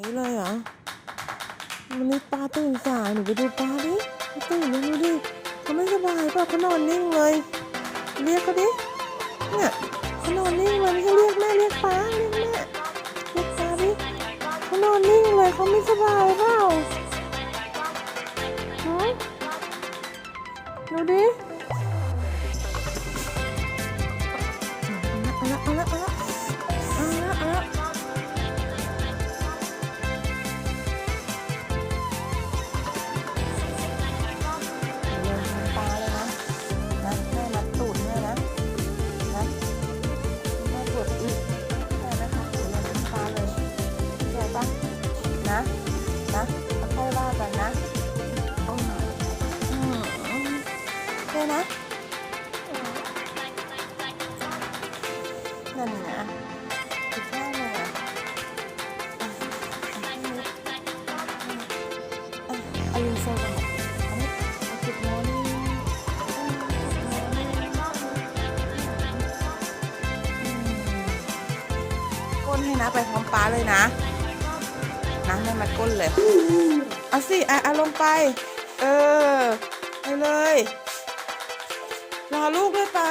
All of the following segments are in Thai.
นี้เลยเหรอวันนี้ปลาตื่นสายหนูไปดูปลาดิเขาตื่นมาดูดิเขาไม่สบายปล่าเขานอนนิ่งเลย เรียกเขาดิเนี่ยเขานอนนิ่งเลยไม่ใช่เรียกแม่เรียกป้าเรียกแม่เรียกป้าดิเขานอนนิ่งเลยเขาไม่สบายเปล่า ให้นะ ไปพร้อมป้าเลยนะนะแม่มัดก้นเลย เอาสิ อะอะลงไป เออ ไปเลย รอลูกด้วยป้า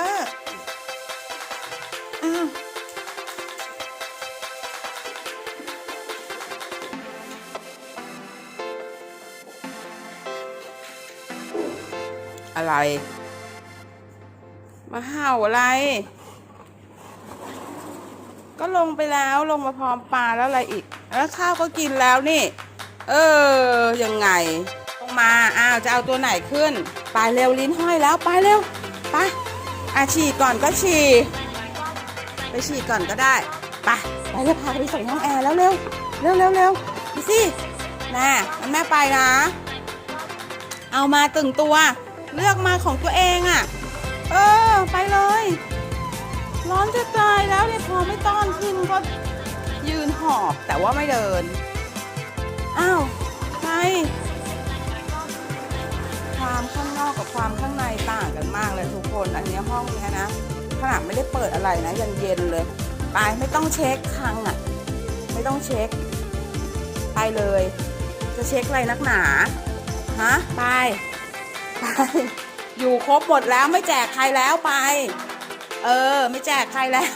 อ้าวอะไร มาเห่าอะไร ลงไปแล้วลงมาพร้อมปลาแล้วอะไรอีก แล้วข้าวก็กินแล้วนี่ เออยังไงลงมาอ้าวจะเอาตัวไหนขึ้นไปเร็วลิ้นห้อยแล้วไปเร็วไปอะฉี่ก่อนก็ฉี่ไปฉี่ก่อนก็ได้ไปไปเลยพาไปส่งห้องแอร์แล้วเร็วเร็วเร็วเร็วไปสิน่ะงั้นแม่ไปนะ เอามาตึงตัว เลือกมาของตัวเองอะ่ะ เออ ไปเลย ร้อนจะตายแล้วเนี่ยพอไม่ต้อนขึ้นก็ยืนหอบแต่ว่าไม่เดิน อ้าวไปความข้างนอกกับความข้างในต่างกันมากเลยทุกคน อันนี้ห้องเนี้ยนะขนาดไม่ได้เปิดอะไรนะยังเย็นเลย ไปไม่ต้องเช็คครั้งอะ ไม่ต้องเช็ค ไปเลย จะเช็คอะไรนักหนาฮะไปไปอยู่ครบหมดแล้วไม่แจกใครแล้วไป เออ ไม่แจกใครแล้ว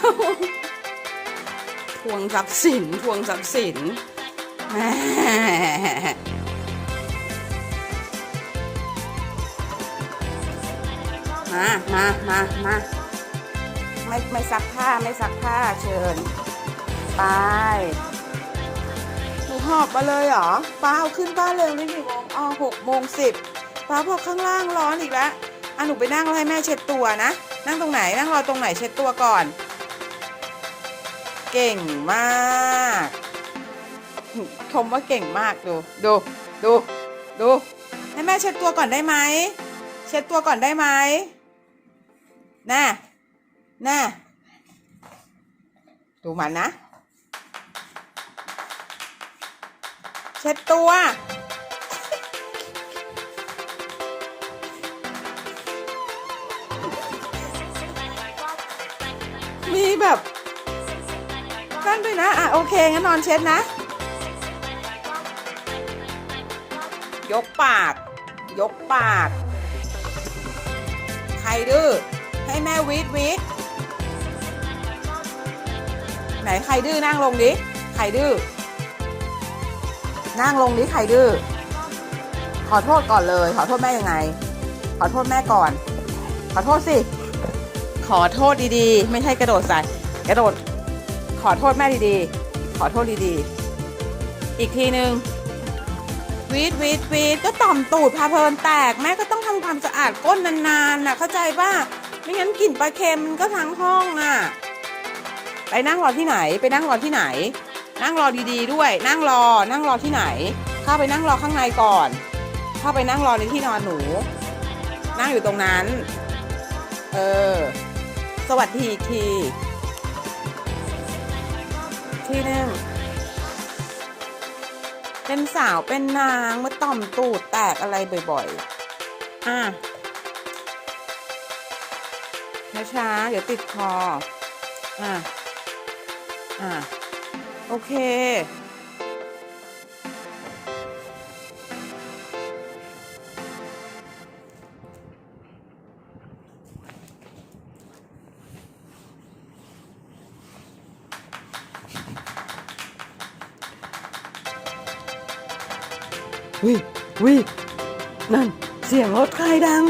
ทวงทรัพย์สิน ทวงทรัพย์สินแม่มามามามาไม่ไม่ซักผ้าไม่ซักผ้าเชิญ ไปหนูหอบมาเลยเหรอ ป้าเอาขึ้นบ้านเร็วนี่กี่โมงอ๋อหกโมงสิบป้าบอกข้างล่างร้อนอีกแล้วอะหนูไปนั่งแล้วให้แม่เช็ดตัวนะ นั่งตรงไหนนั่งรอตรงไหนเช็ดตัวก่อน เก่งมากชมว่าเก่งมากดูดูดูดูให้แม่เช็ดตัวก่อนได้ไหมเช็ดตัวก่อนได้ไหมน่ะน่ะดูมันนะ เช็ดตัว มีแบบนั่นด้วยนะ อะ โอเค งั้นนอนเช็ดนะ ยกปาก ยกปาก ใครดื้อ ให้แม่วีดวีดไหนใครดื้อนั่งลงดิ ใครดื้อ นั่งลงดิใครดื้อ ขอโทษก่อนเลย ขอโทษแม่ยังไง ขอโทษแม่ก่อน ขอโทษสิ ขอโทษดีๆ ไม่ใช่กระโดดใส่กระโดด ขอโทษแม่ดีๆ ขอโทษดีๆ อีกทีหนึ่งวีดวีดวีดก็ต่อมตูดพาเพลินแตกแม่ก็ต้องทำความสะอาดก้นนานๆน่ะเข้าใจป่ะไม่งั้นกลิ่นปลาเค็มมันก็ทั้งห้องอะ ไปนั่งรอที่ไหน ไปนั่งรอที่ไหน นั่งรอดีๆ ด้วย นั่งรอ นั่งรอที่ไหน เข้าไปนั่งรอข้างในก่อน เข้าไปนั่งรอในที่นอนหนู นั่งอยู่ตรงนั้น เออ สวัสดีอีกทีทีหนึ่งเป็นสาวเป็นนางมาต่อมตูดแตกอะไรบ่อยๆ อะช้าๆเดี๋ยวติดคอ อะ อะ โอเค วิวินั่น เสียงรถใครดัง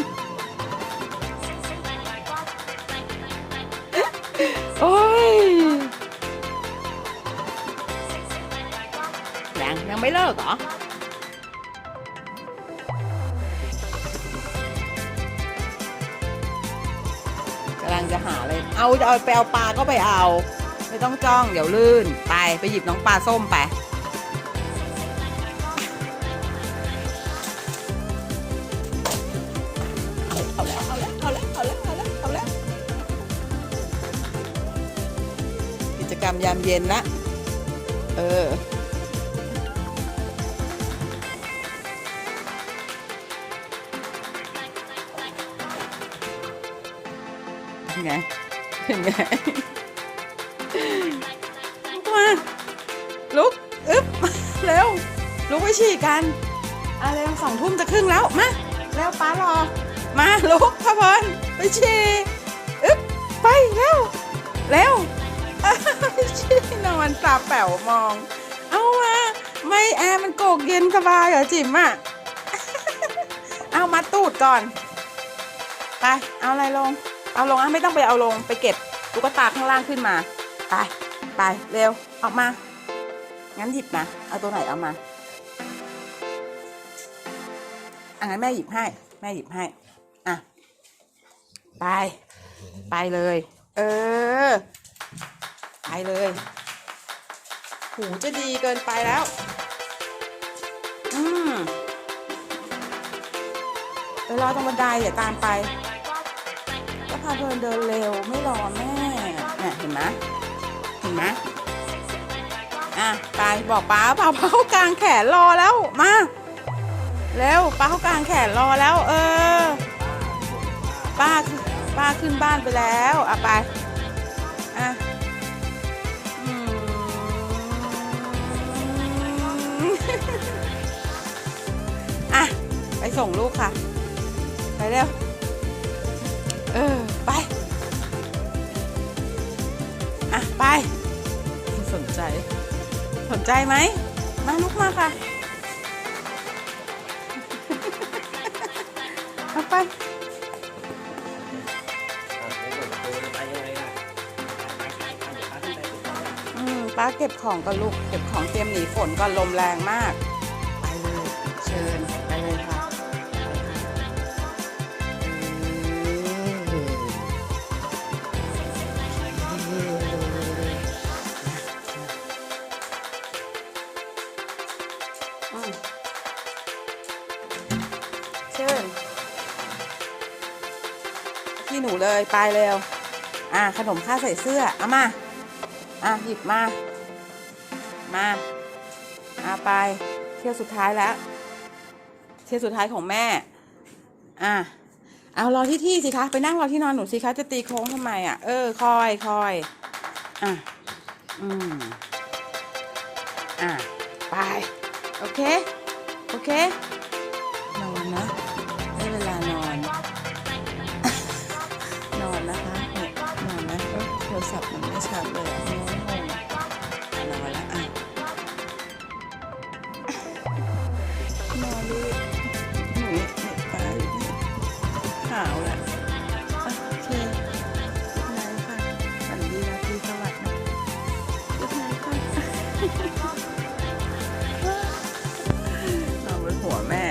โอ้ยยังยังไม่เลิกเหรอ กำลังจะหาเลย เอาจะเอาไปเอาปลาก็ไปเอา ไม่ต้องจ้องเดี๋ยวลื่น ไปไปหยิบน้องปลาส้มไป กิจกรรมยามเย็นละ เออ ไงเป็นไงลุกมาลุก อึ๊บ เร็ว ลุกไปฉี่กัน อะเร็วสองทุ่มจะครึ่งแล้ว มาเร็วป้ารอ มาลุกพ่อพรไปฉี่อึ๊บ ไป เร็ว เร็ว ฉี่นตาแป๋วมอง เอามาไม่แอร์มันโกกเย็นสบายเหรอจิ๋มอะเอามาตูดก่อน ไป เอาอะไรลง เอาลงอะไม่ต้องไปเอาลงไปเก็บตุ๊กตาข้างล่างขึ้นมา ไป ไป เร็ว ออกมา งั้นหยิบมา เอาตัวไหนเอามาอะงั้นแม่หยิบให้ แม่หยิบให้ อะ ไป ไปเลย เออ ไปเลย หูจะดีเกินไปแล้ว อืมไปรอตรงบันไดอย่าตามไป ก็พาเดินเดินเร็วไม่รอแม่เนี่ยเห็นไหมเห็นไหมอะไปบอกป้าป้าป้าเขากลางแขนรอแล้วมาเร็วป้าเขากลางแขนรอแล้ว เออ ป้าป้าขึ้นบ้านไปแล้วอะไป อะ ไปส่งลูกค่ะ ไปเร็ว เออ ไป อะ ไป สนใจ สนใจไหม มาลุกมาค่ะ ป้าเก็บของก่อนลูกเก็บของเตรียมหนีฝนก่อนลมแรงมาก ไปเลยเชิญไปเลยค่ะเชิญที่หนูเลยไปเร็ว อะขนมข้าใส่เสื้อเอามา อะหยิบมา มาเอาไป เที่ยวสุดท้ายแล้ว เที่ยวสุดท้ายของแม่ อะเอารอที่ที่สิคะ ไปนั่งรอที่นอนหนูสิคะ จะตีโค้งทำไมอะ เออ คอยคอยอะ อืม อะ ไป โอเค โอเคนอนนะได้เวลานอน นอนนะคะเนี่ยนอนนะโทรศัพท์มันไม่ชัดเลย นอนดิหนูเนี่ตาอยู่นี่ขาวแล้วอะโอเคนค่ะฝันดีราตรีสวัสดิ์นะกุดนค่ะนอนบนหัวแม่